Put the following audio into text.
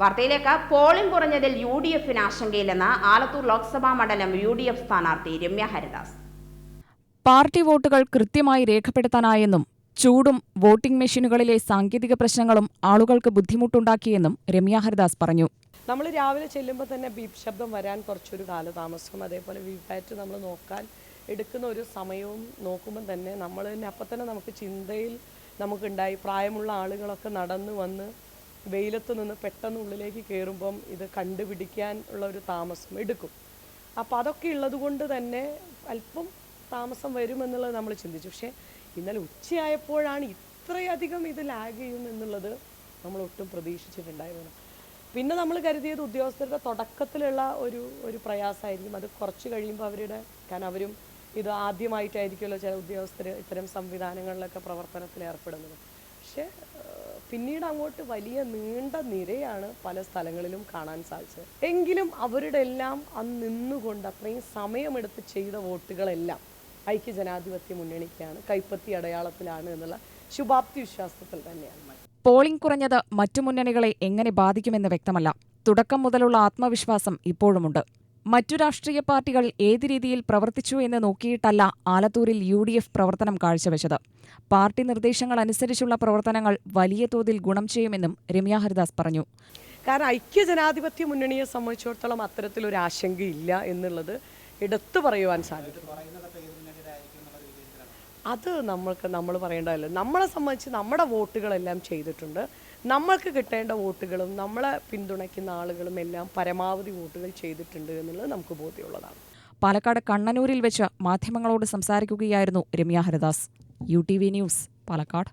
വാർത്തയിലേക്ക്. Polling കുറഞ്ഞതിൽ U D എഫിന് ആശങ്കയില്ലെന്ന് ആലത്തൂർ ലോക്സഭാ മണ്ഡലം യു ഡി എഫ് സ്ഥാനാർത്ഥി രമ്യ ഹരിദാസ്. പാർട്ടി വോട്ടുകൾ കൃത്യമായി രേഖപ്പെടുത്താനായെന്നും ചൂടും വോട്ടിംഗ് മെഷീനുകളിലെ സാങ്കേതിക പ്രശ്നങ്ങളും ആളുകൾക്ക് ബുദ്ധിമുട്ടുണ്ടാക്കിയെന്നും രമ്യ ഹരിദാസ് പറഞ്ഞു. നമ്മൾ രാവിലെ ചെല്ലുമ്പോൾ തന്നെ ബീപ് ശബ്ദം വരാൻ കുറച്ചൊരു കാലതാമസം അതേപോലെ വിപാറ്റ് നമ്മൾ നോക്കാൻ എടുക്കുന്ന ഒരു സമയവും നോക്കുമ്പോൾ തന്നെ നമ്മൾ തന്നെ അപ്പം തന്നെ നമുക്ക് ചിന്തയിൽ നമുക്കുണ്ടായി പ്രായമുള്ള ആളുകളൊക്കെ നടന്നു വന്ന് വെയിലത്ത് നിന്ന് പെട്ടെന്ന് ഉള്ളിലേക്ക് കയറുമ്പം ഇത് കണ്ടുപിടിക്കാൻ ഉള്ള ഒരു താമസം എടുക്കും. അപ്പോൾ അതൊക്കെ ഉള്ളത് കൊണ്ട് തന്നെ അല്പം താമസം വരുമെന്നുള്ളത് നമ്മൾ ചിന്തിച്ചു. പക്ഷേ ഇന്നലെ ഉച്ചയായപ്പോഴാണ് ഇത്രയധികം ഇത് ലാഗ് ചെയ്യുമെന്നുള്ളത് നമ്മൾ ഒട്ടും പ്രതീക്ഷിച്ചിട്ടുണ്ടായിരുന്നു പിന്നെ നമ്മൾ കരുതിയത് ഉദ്യോഗസ്ഥരുടെ തുടക്കത്തിലുള്ള ഒരു ഒരു പ്രയാസമായിരിക്കും. അത് കുറച്ച് കഴിയുമ്പോൾ അവരുടെ കാരണം അവരും ഇത് ആദ്യമായിട്ടായിരിക്കുമല്ലോ ചില ഉദ്യോഗസ്ഥർ ഇത്തരം സംവിധാനങ്ങളിലൊക്കെ പ്രവർത്തനത്തിൽ ഏർപ്പെടുന്നത്. പക്ഷേ പിന്നീട് അങ്ങോട്ട് വലിയ നീണ്ട നിരയാണ് പല സ്ഥലങ്ങളിലും കാണാൻ സാധിച്ചത്. എങ്കിലും അവരുടെ എല്ലാം അന്ന് നിന്നുകൊണ്ട് അത്രയും സമയമെടുത്ത് ചെയ്ത വോട്ടുകളെല്ലാം ഐക്യ ജനാധിപത്യ മുന്നണിക്കാണ് കൈപ്പത്തി അടയാളത്തിലാണ് എന്നുള്ള ശുഭാപ്തി വിശ്വാസത്തിൽ തന്നെയാണ്. പോളിംഗ് കുറഞ്ഞത് മറ്റു മുന്നണികളെ എങ്ങനെ ബാധിക്കുമെന്ന് വ്യക്തമല്ല. തുടക്കം മുതലുള്ള ആത്മവിശ്വാസം ഇപ്പോഴുമുണ്ട്. മറ്റു രാഷ്ട്രീയ പാർട്ടികൾ ഏത് രീതിയിൽ പ്രവർത്തിച്ചു എന്ന് നോക്കിയിട്ടല്ല ആലത്തൂരിൽ യു ഡി എഫ് പ്രവർത്തനം കാഴ്ചവെച്ചത്. പാർട്ടി നിർദ്ദേശങ്ങൾ അനുസരിച്ചുള്ള പ്രവർത്തനങ്ങൾ വലിയ തോതിൽ ഗുണം ചെയ്യുമെന്നും രമ്യ ഹരിദാസ് പറഞ്ഞു. കാരണം ഐക്യ ജനാധിപത്യ മുന്നണിയെ സംബന്ധിച്ചിടത്തോളം അത്തരത്തിലൊരു ആശങ്കയില്ല എന്നുള്ളത് എടുത്തു പറയുവാൻ സാധിക്കും. അത് നമ്മൾക്ക് നമ്മൾ പറയേണ്ടതല്ല നമ്മളെ സംബന്ധിച്ച് നമ്മുടെ വോട്ടുകളെല്ലാം ചെയ്തിട്ടുണ്ട്. നമ്മൾക്ക് കിട്ടേണ്ട വോട്ടുകളും നമ്മളെ പിന്തുണയ്ക്കുന്ന ആളുകളും എല്ലാം പരമാവധി വോട്ടുകൾ ചെയ്തിട്ടുണ്ട് എന്നുള്ളത് നമുക്ക് ബോധ്യമുള്ളതാണ്. പാലക്കാട് കണ്ണനൂരിൽ വെച്ച് മാധ്യമങ്ങളോട് സംസാരിക്കുകയായിരുന്നു Ramya Haridas. U T V news Palakkad.